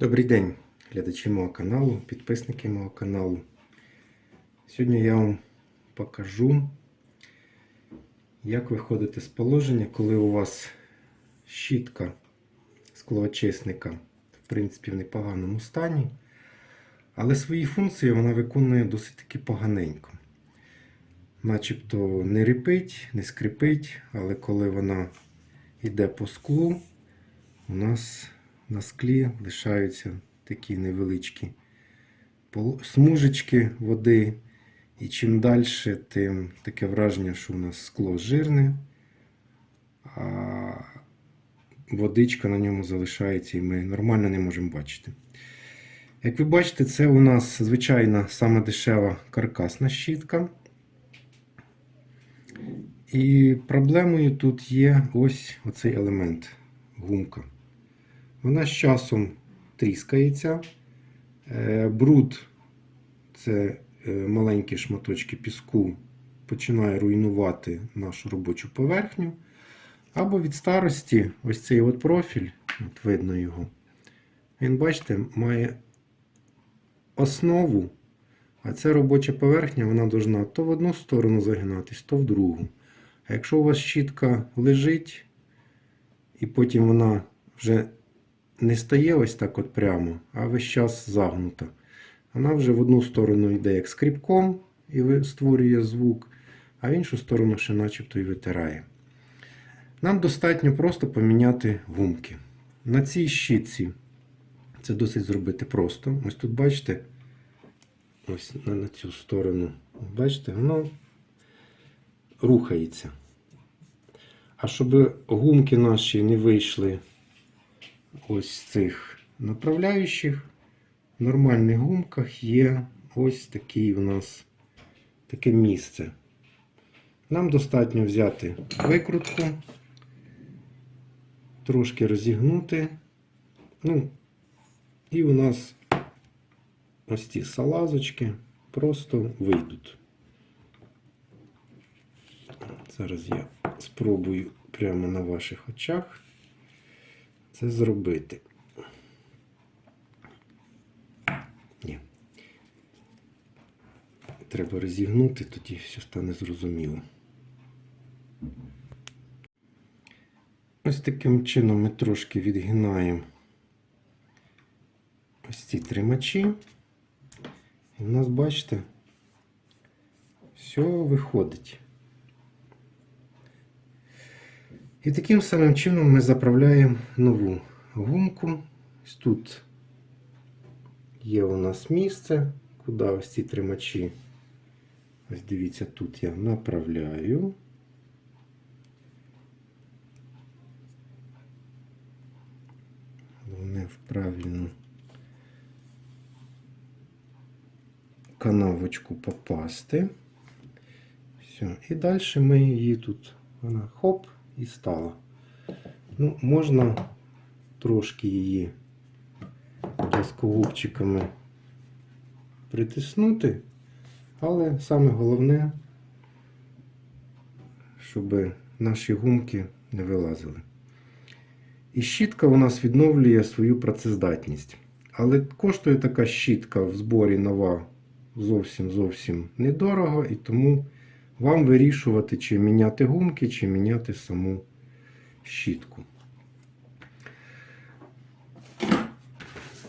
Добрий день, глядачі мого каналу, підписники мого каналу. Сьогодні я вам покажу, як виходити з положення, коли у вас щітка склоочисника, в принципі, в непоганому стані, але свої функції вона виконує досить таки поганенько. Начебто не рипить, не скрипить, але коли вона йде по склу, у нас на склі лишаються такі невеличкі смужечки води. І чим далі, тим таке враження, що у нас скло жирне, а водичка на ньому залишається і ми нормально не можемо бачити. Як ви бачите, це у нас звичайна саме дешева каркасна щітка. І проблемою тут є ось оцей елемент гумка. Вона з часом тріскається. Е, Бруд це е, маленькі шматочки піску починає руйнувати нашу робочу поверхню. Або від старості ось цей от профіль, от видно його. Він, бачите, має основу, а ця робоча поверхня вона должна то в одну сторону загинатись, то в другу. А якщо у вас щітка лежить, і потім вона вже не стає ось так от прямо, а весь час загнута. Вона вже в одну сторону йде як скрипком і створює звук, а в іншу сторону ще начебто і витирає. Нам достатньо просто поміняти гумки. На цій щітці це досить зробити просто. Ось тут бачите, ось на цю сторону, бачите, воно рухається. А щоб гумки наші не вийшли ось цих направляючих, в нормальних гумках є ось такий у нас таке місце. Нам достатньо взяти викрутку, трошки розігнути. Ну, і у нас ось ці салазочки просто вийдуть. Зараз я спробую прямо на ваших очах це зробити. Ні. Треба розігнути, тоді все стане зрозуміло. Ось таким чином ми трошки відгинаємо ось ці тримачі. І в нас, бачите, все виходить. І таким самим чином ми заправляємо нову гумку. Ось тут є у нас місце, куди ось ці тримачі. Ось дивіться, тут я направляю. Головне в правильну канавочку попасти. Все. І далі ми її тут, вона хоп, і стала. Ну, можна трошки її плоскогубчиками притиснути, але саме головне, щоб наші гумки не вилазили. І щітка у нас відновлює свою працездатність. Але коштує така щітка в зборі нова зовсім зовсім недорого, і тому вам вирішувати, чи міняти гумки, чи міняти саму щітку.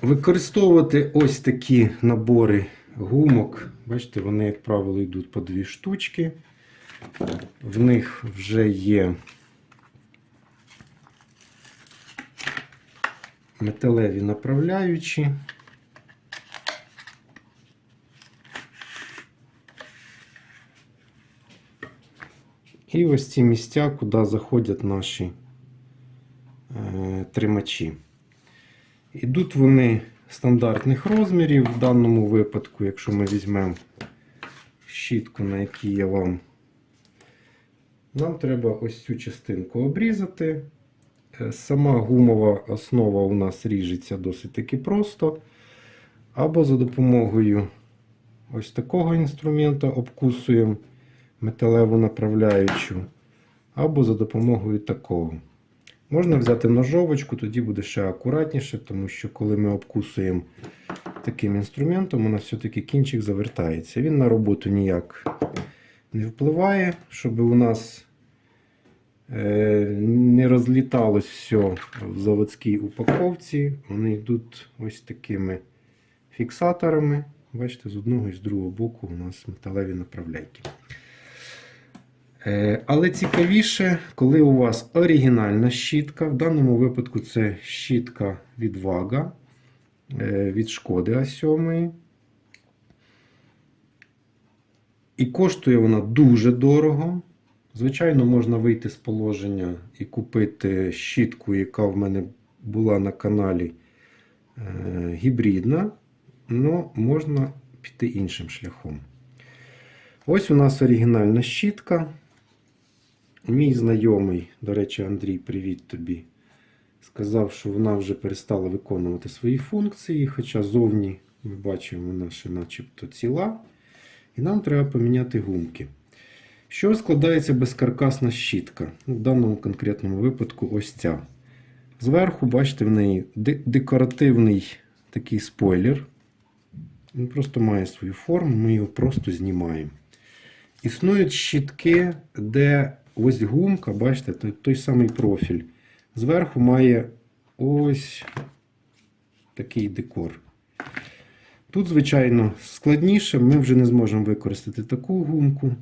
Використовувати ось такі набори гумок. Бачите, вони, як правило, йдуть по дві штучки. В них вже є металеві направляючі. І ось ці місця, куди заходять наші е, тримачі. Ідуть вони стандартних розмірів. В даному випадку, якщо ми візьмемо щітку, на якій я вам, нам треба ось цю частинку обрізати. Е, Сама гумова основа у нас ріжеться досить таки просто. Або за допомогою ось такого інструмента обкусуємо металеву направляючу, або за допомогою такого. Можна взяти ножовочку, тоді буде ще акуратніше, тому що коли ми обкусуємо таким інструментом, у нас все-таки кінчик завертається. Він на роботу ніяк не впливає, щоб у нас е, не розліталось все в заводській упаковці. Вони йдуть ось такими фіксаторами. Бачите, з одного і з другого боку у нас металеві направляйки. Е, Але цікавіше, коли у вас оригінальна щітка. В даному випадку це щітка від Вага е, від шкоди А7. І коштує вона дуже дорого. Звичайно, можна вийти з положення і купити щітку, яка в мене була на каналі е, гібридна. але можна піти іншим шляхом. Ось у нас оригінальна щітка. Мій знайомий, до речі, Андрій, привіт тобі. Сказав, що вона вже перестала виконувати свої функції, хоча зовні ми бачимо, вона ще начебто ціла. І нам треба поміняти гумки. Що складається безкаркасна щітка? Ну, В даному конкретному випадку ось ця. Зверху, бачите, в неї декоративний такий спойлер. Він просто має свою форму, ми його просто знімаємо. Існують щітки, де ось гумка, бачите, той, той самий профіль. Зверху має ось такий декор. Тут, звичайно, складніше, ми вже не зможемо використати таку гумку.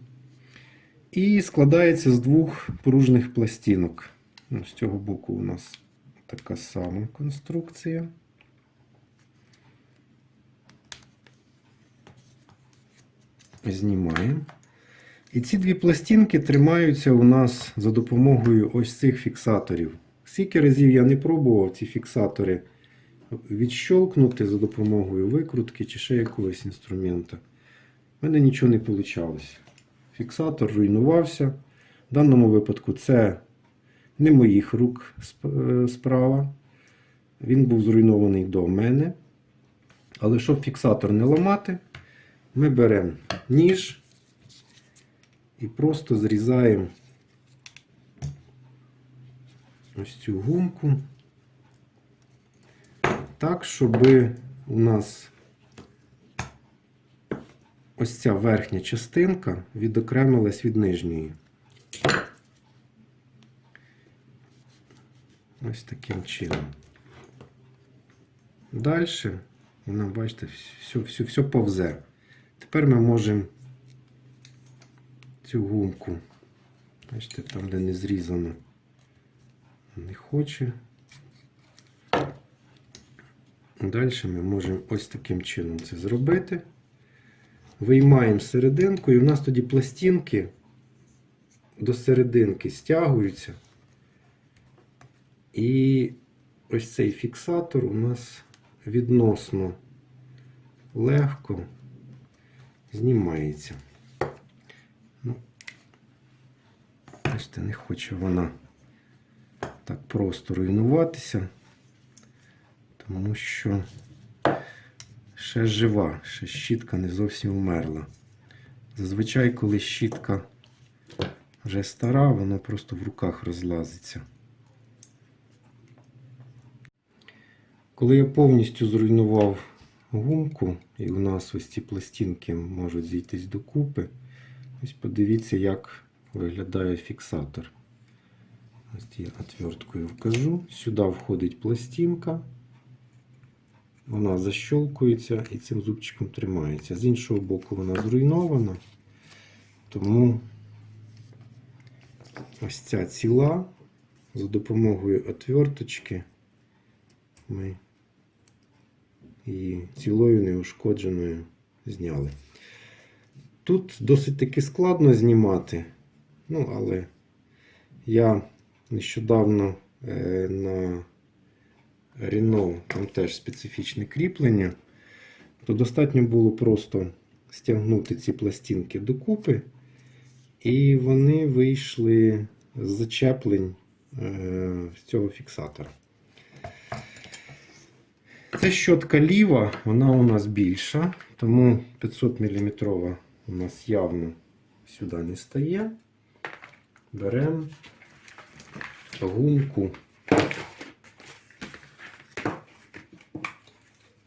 І складається з двох пружних пластинок. З цього боку у нас така сама конструкція. Знімаємо. І ці дві пластинки тримаються у нас за допомогою ось цих фіксаторів. Скільки разів я не пробував ці фіксатори відщолкнути за допомогою викрутки чи ще якогось інструмента. У мене нічого не вийшло. Фіксатор руйнувався. В даному випадку це не моїх рук е, справа. Він був зруйнований до мене. Але щоб фіксатор не ламати, ми беремо ніж і просто зрізаємо ось цю гумку так, щоб у нас ось ця верхня частинка відокремилась від нижньої. Ось таким чином. Далі вона, бачите, все, все, все повзе. Тепер ми можемо цю гумку, бачите, там, де не зрізано, не хоче. Далі ми можемо ось таким чином це зробити. Виймаємо серединку, і в нас тоді пластинки до серединки стягуються. І ось цей фіксатор у нас відносно легко знімається. Ну, бачите, не хоче вона так просто руйнуватися, тому що ще жива, ще щітка не зовсім вмерла. Зазвичай, коли щітка вже стара, вона просто в руках розлазиться. Коли я повністю зруйнував гумку, і у нас ось ці пластинки можуть зійтись докупи, ось подивіться, як виглядає фіксатор. Ось я отверткою вкажу. Сюди входить пластинка. Вона защолкується і цим зубчиком тримається. З іншого боку, вона зруйнована, тому ось ця ціла за допомогою отверточки ми її цілою неушкодженою зняли. Тут досить таки складно знімати, ну, але я нещодавно е, на Renault, там теж специфічне кріплення, то достатньо було просто стягнути ці пластинки докупи, і вони вийшли з зачеплень е, з цього фіксатора. Це щотка ліва, вона у нас більша, тому 500 мм у нас явно сюди не стає беремо гумку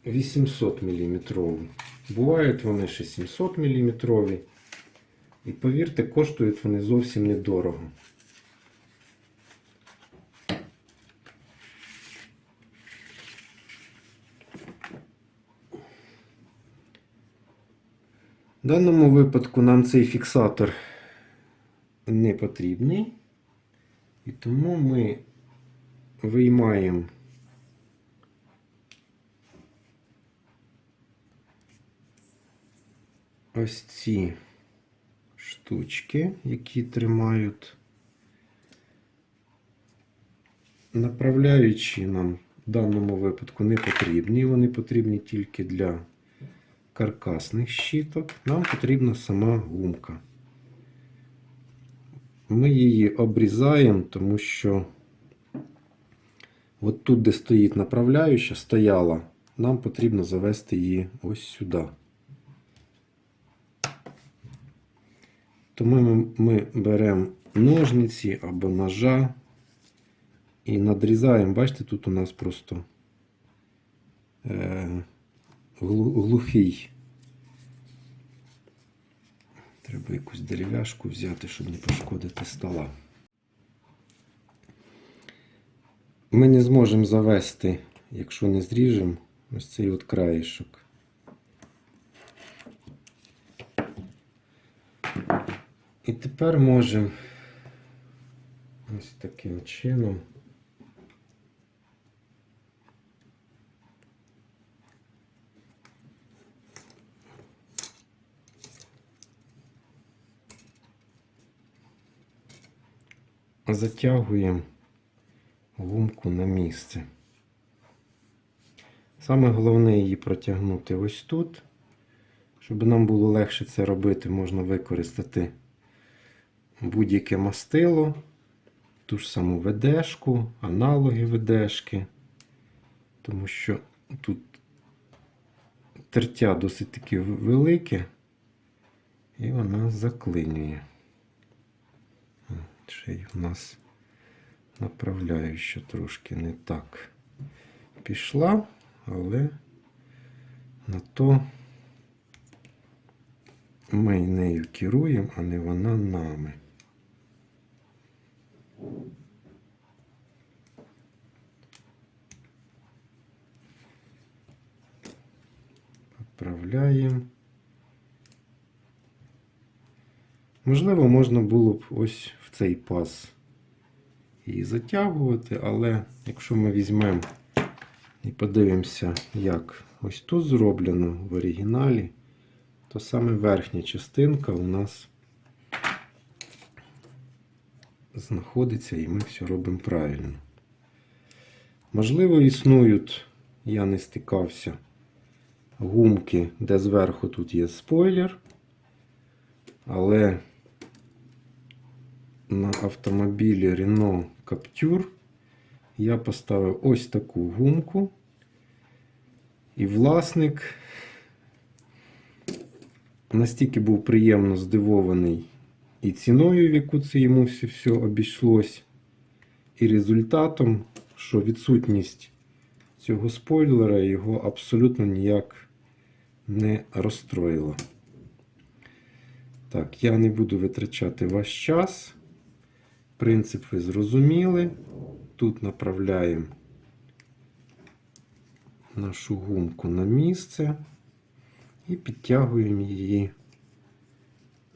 800 мм. Бувають вони ще 700 мм. І повірте, коштують вони зовсім недорого. В даному випадку нам цей фіксатор не потрібний. І тому ми виймаємо ось ці штучки, які тримають направляючі нам в даному випадку не потрібні. Вони потрібні тільки для каркасних щиток. Нам потрібна сама гумка. Ми її обрізаємо, тому що от тут, де стоїть направляюча, стояла, нам потрібно завести її ось сюди. Тому ми, ми беремо ножниці або ножа і надрізаємо. Бачите, тут у нас просто е, глухий. Треба якусь дерев'яшку взяти, щоб не пошкодити стола. Ми не зможемо завести, якщо не зріжемо, ось цей от краєшок. І тепер можемо ось таким чином. Затягуємо гумку на місце. Саме головне її протягнути ось тут. Щоб нам було легше це робити, можна використати будь-яке мастило, ту ж саму ведешку, аналоги ведешки, тому що тут тертя досить таки велике, і вона заклинює. Ще й у нас направляюча трошки не так пішла, але на то ми нею керуємо, а не вона нами. Поправляємо. Можливо, можна було б ось в цей паз її затягувати, але якщо ми візьмемо і подивимося, як ось тут зроблено в оригіналі, то саме верхня частинка у нас знаходиться і ми все робимо правильно. Можливо, існують, я не стикався, гумки, де зверху тут є спойлер, але на автомобілі Renault Captur я поставив ось таку гумку. І власник настільки був приємно здивований і ціною, в яку це йому все, все обійшлось, і результатом, що відсутність цього спойлера його абсолютно ніяк не розстроїла. Так, я не буду витрачати ваш час. Принцип ви зрозуміли. Тут направляємо нашу гумку на місце і підтягуємо її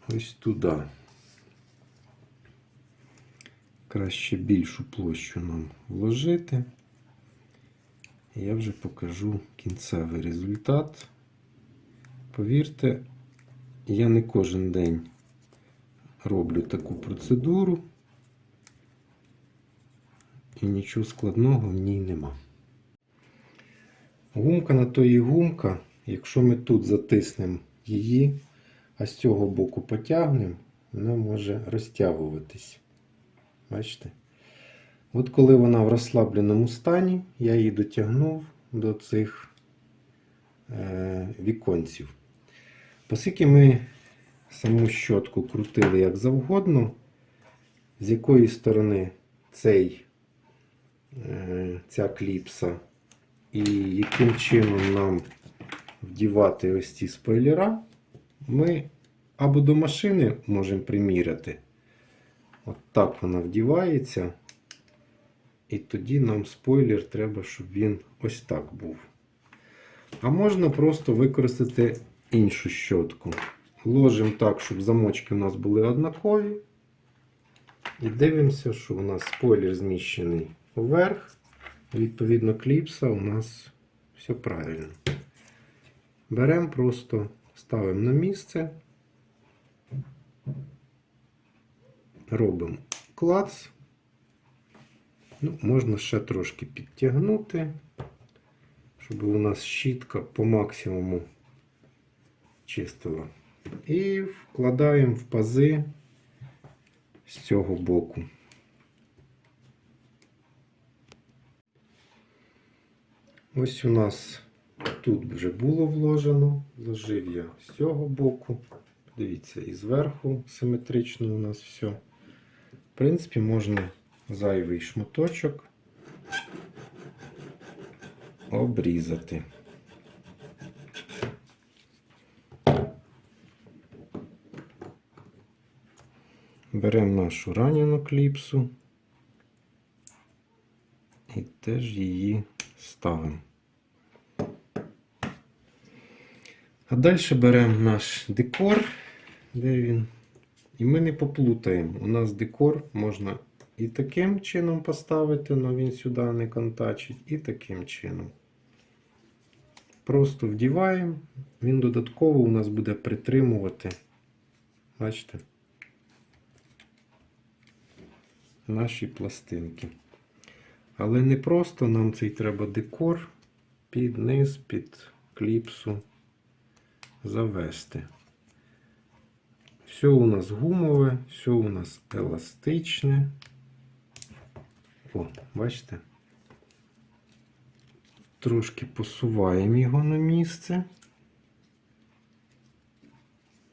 ось туди. Краще більшу площу нам вложити. Я вже покажу кінцевий результат. Повірте, я не кожен день роблю таку процедуру. І нічого складного в ній нема. Гумка на то і гумка. Якщо ми тут затиснемо її, а з цього боку потягнемо, вона може розтягуватись. Бачите? От коли вона в розслабленому стані, я її дотягнув до цих е, віконців. Оскільки ми саму щотку крутили як завгодно, з якої сторони цей, ця кліпса і яким чином нам вдівати ось ці спойлера, ми або до машини можемо приміряти. От так вона вдівається. І тоді нам спойлер треба, щоб він ось так був. А можна просто використати іншу щотку. Ложимо так, щоб замочки у нас були однакові. І дивимося, що у нас спойлер зміщений вверх. Відповідно, кліпса у нас все правильно. Беремо просто, ставимо на місце. Робимо клац. Ну, можна ще трошки підтягнути, щоб у нас щітка по максимуму чистила. І вкладаємо в пази з цього боку. Ось у нас тут вже було вложено, вложив я з цього боку. Дивіться, і зверху симетрично у нас все. В принципі, можна зайвий шматочок обрізати. Беремо нашу ранену кліпсу і теж її ставимо. А далі беремо наш декор, де він. І ми не поплутаємо. У нас декор можна і таким чином поставити, але він сюди не контачить, і таким чином. Просто вдіваємо, він додатково у нас буде притримувати, бачите, наші пластинки. Але не просто нам цей треба декор під низ, під кліпсу завести. Все у нас гумове, все у нас еластичне. О, бачите? Трошки посуваємо його на місце.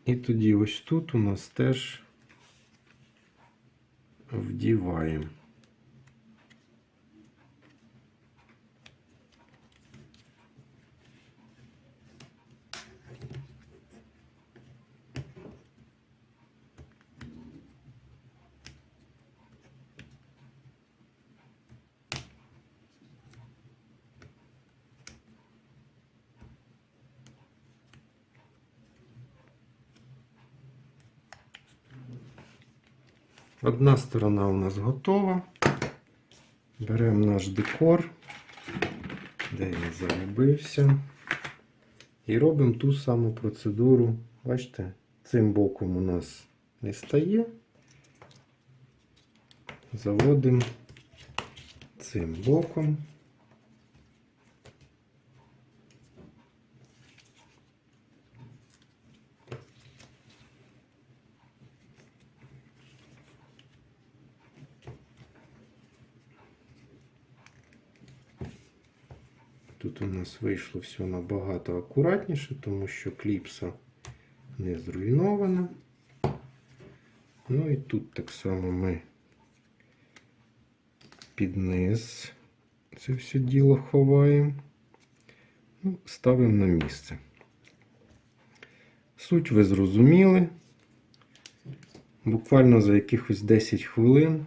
І тоді ось тут у нас теж вдіваємо. Одна сторона у нас готова. Беремо наш декор, де він загубився. І робимо ту саму процедуру. Бачите, цим боком у нас не стає. Заводимо цим боком. Тут у нас вийшло все набагато акуратніше, тому що кліпса не зруйнована. Ну і тут так само ми під низ це все діло ховаємо, ну, ставимо на місце. Суть ви зрозуміли. Буквально за якихось 10 хвилин.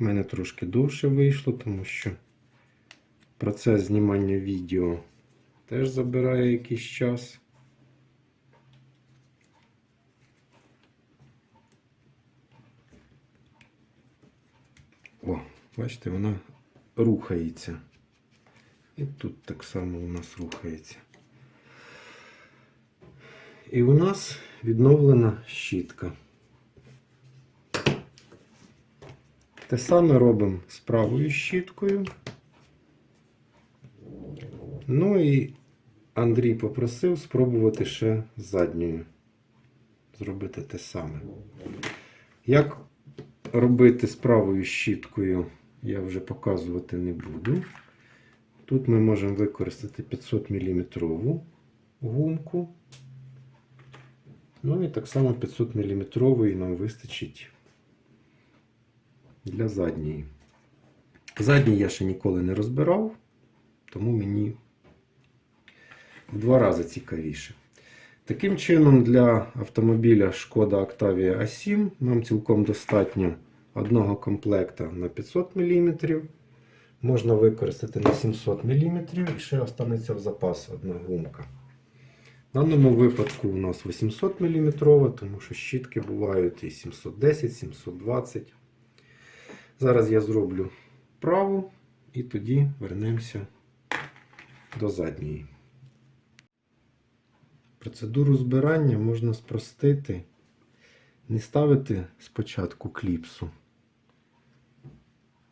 У мене трошки довше вийшло, тому що процес знімання відео теж забирає якийсь час. О, бачите, вона рухається. І тут так само у нас рухається. І у нас відновлена щітка. Те саме робимо з правою щіткою. Ну і Андрій попросив спробувати ще задньою зробити те саме. Як робити з правою щіткою, я вже показувати не буду. Тут ми можемо використати 500 мм гумку. Ну і так само 500 мм нам вистачить для задньої. Задній я ще ніколи не розбирав. тому мені в два рази цікавіше. Таким чином, для автомобіля Шкода Octavia A7 нам цілком достатньо одного комплекта на 500 мм. Можна використати на 700 мм і ще останеться в запас одна гумка. В даному випадку у нас 800 мм, тому що щітки бувають і 710, 720. Зараз я зроблю праву і тоді вернемося до задньої. Процедуру збирання можна спростити, не ставити спочатку кліпсу,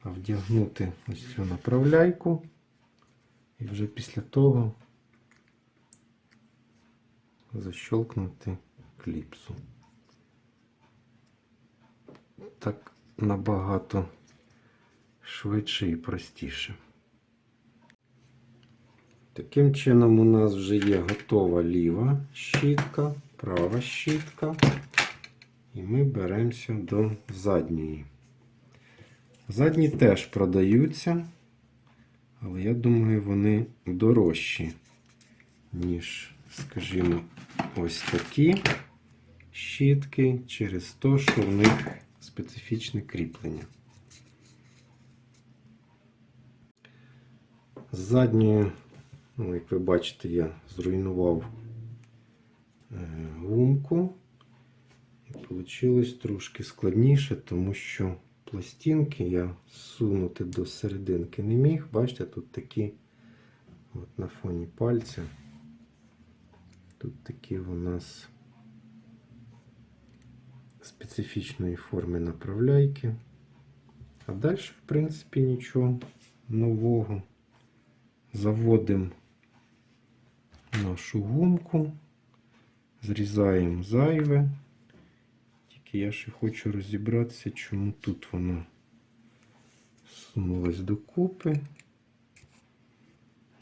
а вдягнути ось цю направляйку і вже після того защелкнути кліпсу. Так набагато швидше і простіше. Таким чином у нас вже є готова ліва щітка, права щітка. І ми беремося до задньої. Задні теж продаються, але я думаю, вони дорожчі, ніж, скажімо, ось такі щітки через те, що в них специфічне кріплення. З задньою, ну, як ви бачите, я зруйнував е, гумку. І вийшло трошки складніше, тому що пластинки я сунути до серединки не міг. Бачите, тут такі от на фоні пальця. Тут такі у нас специфічної форми направляйки. А далі, в принципі, нічого нового. Заводимо нашу гумку, зрізаємо зайве. Тільки я ще хочу розібратися, чому тут вона сунулась докупи.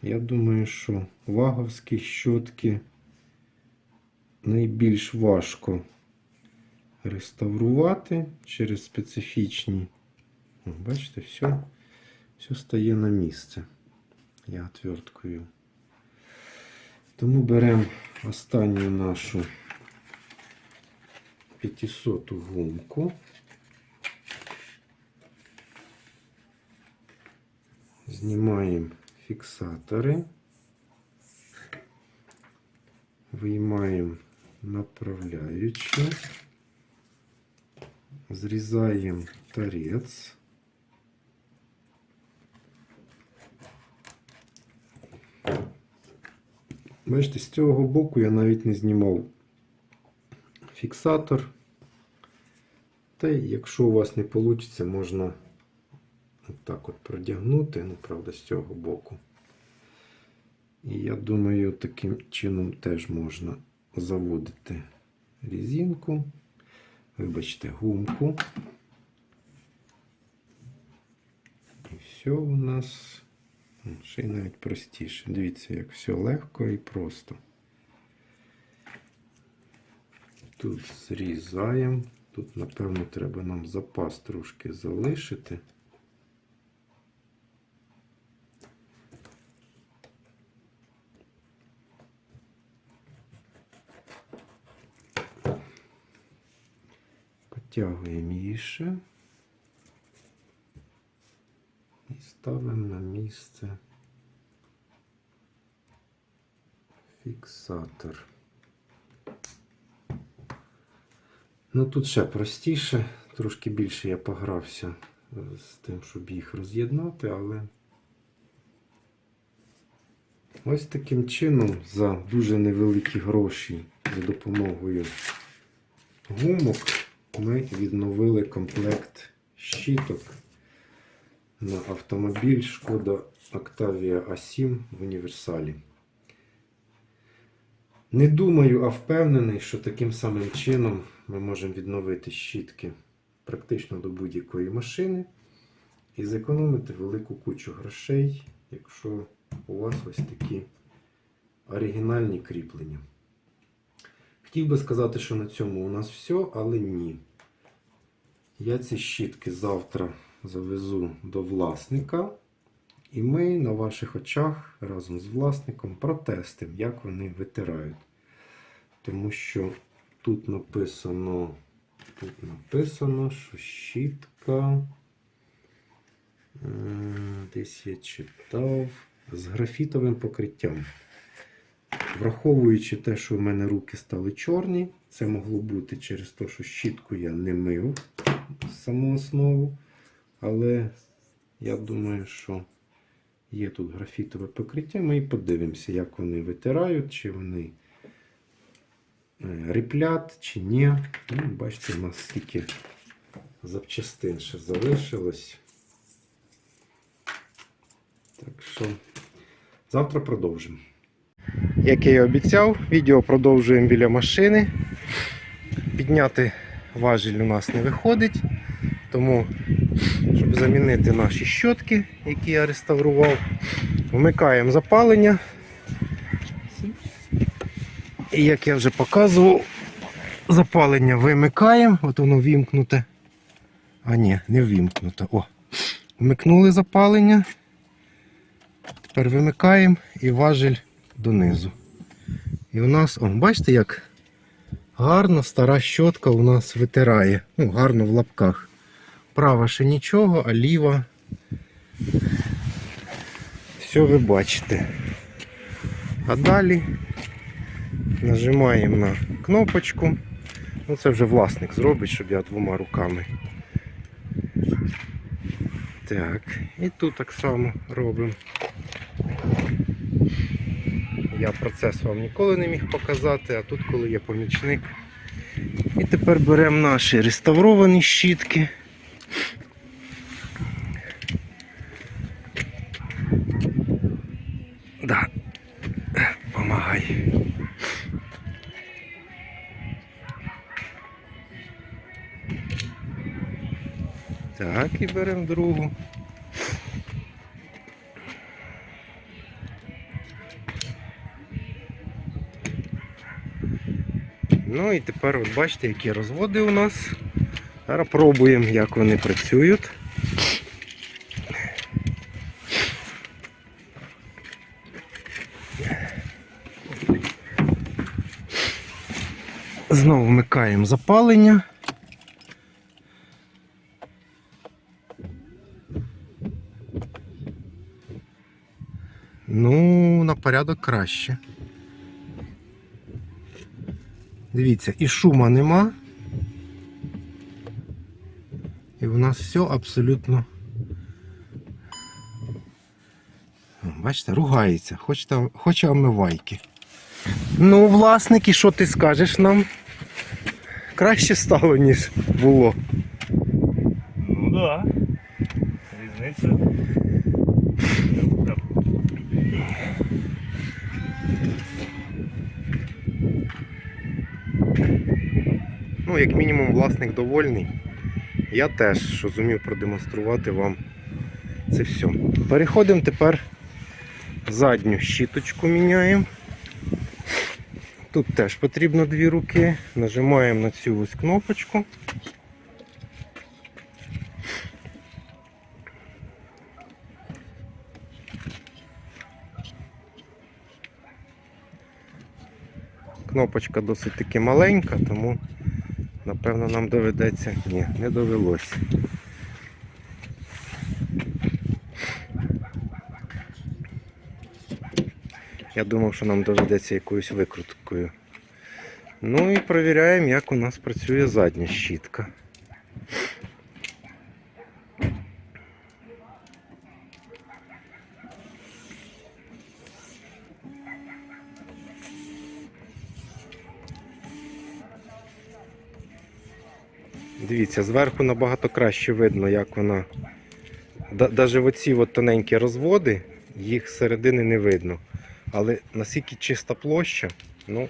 Я думаю, що ваговські щотки найбільш важко реставрувати через специфічні. Бачите, все, все стає на місце. Я отверткою. Тому беремо останню нашу 500 гумку. Знімаємо фіксатори, виймаємо направляючі, зрізаємо торець. Бачите, з цього боку я навіть не знімав фіксатор. Та якщо у вас не вийде, можна отак от продягнути, ну, правда, з цього боку. І я думаю, таким чином теж можна заводити резинку, вибачте, гумку. І все у нас ще й навіть простіше. Дивіться, як все легко і просто. Тут зрізаємо. Тут, напевно, треба нам запас трошки залишити. Потягуємо її ще і ставимо на місце. Фіксатор. Ну тут ще простіше, трошки більше я погрався е, з тим, щоб їх роз'єднати, але ось таким чином за дуже невеликі гроші за допомогою гумок ми відновили комплект щиток на автомобіль Шкода Octavia A7 в універсалі. Не думаю, а впевнений, що таким самим чином ми можемо відновити щітки практично до будь-якої машини і зекономити велику кучу грошей, якщо у вас ось такі оригінальні кріплення. Хотів би сказати, що на цьому у нас все, але ні. Я ці щітки завтра завезу до власника І ми на ваших очах разом з власником протестимо, як вони витирають. Тому що тут написано, тут написано, що щітка. е, Десь я читав з графітовим покриттям. Враховуючи те, що в мене руки стали чорні, це могло бути через те, що щітку я не мив саму основу. Але я думаю, що є тут графітове покриття. Ми і подивимося, як вони витирають, чи вони е, чи ні. Ну, бачите, у нас стільки запчастин ще залишилось. Так що завтра продовжимо. Як я і обіцяв, відео продовжуємо біля машини. Підняти важіль у нас не виходить. Тому, замінити наші щотки, які я реставрував, вмикаємо запалення. І як я вже показував, запалення вимикаємо, от воно вімкнуте. А ні, не вімкнуте. О, вмикнули запалення. Тепер вимикаємо і важіль донизу. І у нас, о, бачите, як гарно стара щотка у нас витирає. Ну, гарно в лапках. Права ще нічого, а ліва. Все ви бачите. А далі нажимаємо на кнопочку. Ну, це вже власник зробить, щоб я двома руками. Так, і тут так само робимо. Я процес вам ніколи не міг показати, а тут, коли є помічник. І тепер беремо наші реставровані щітки. Беремо другу. Ну і тепер от бачите, які розводи у нас. Зараз пробуємо, як вони працюють. Знову вмикаємо запалення. Ну, на порядок краще. Дивіться, і шума нема. І у нас все абсолютно. Бачите, ругається, хоче, хоче омивайки. Ну, власник, і що ти скажеш нам? Краще стало, ніж було. Ну да. Різниця. Ну, як мінімум, власник довольний. Я теж, що зумів продемонструвати вам це все. Переходимо тепер задню щіточку міняємо. Тут теж потрібно дві руки. Нажимаємо на цю ось кнопочку. Кнопочка досить таки маленька, тому напевно нам доведеться. Ні, не довелось. Я думав, що нам доведеться якоюсь викруткою. Ну і перевіряємо, як у нас працює задня щітка. Дивіться, зверху набагато краще видно, як вона. Навіть оці от тоненькі розводи, їх середини не видно. Але наскільки чиста площа, ну.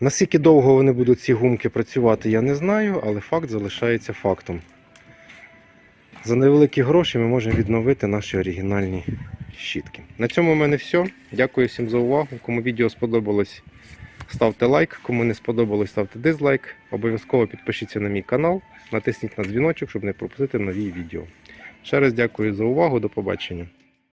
Наскільки довго вони будуть ці гумки працювати, я не знаю, але факт залишається фактом. За невеликі гроші ми можемо відновити наші оригінальні щітки. На цьому в мене все. Дякую всім за увагу. Кому відео сподобалось, ставте лайк. Кому не сподобалось, ставте дизлайк. Обов'язково підпишіться на мій канал, натисніть на дзвіночок, щоб не пропустити нові відео. Ще раз дякую за увагу. До побачення.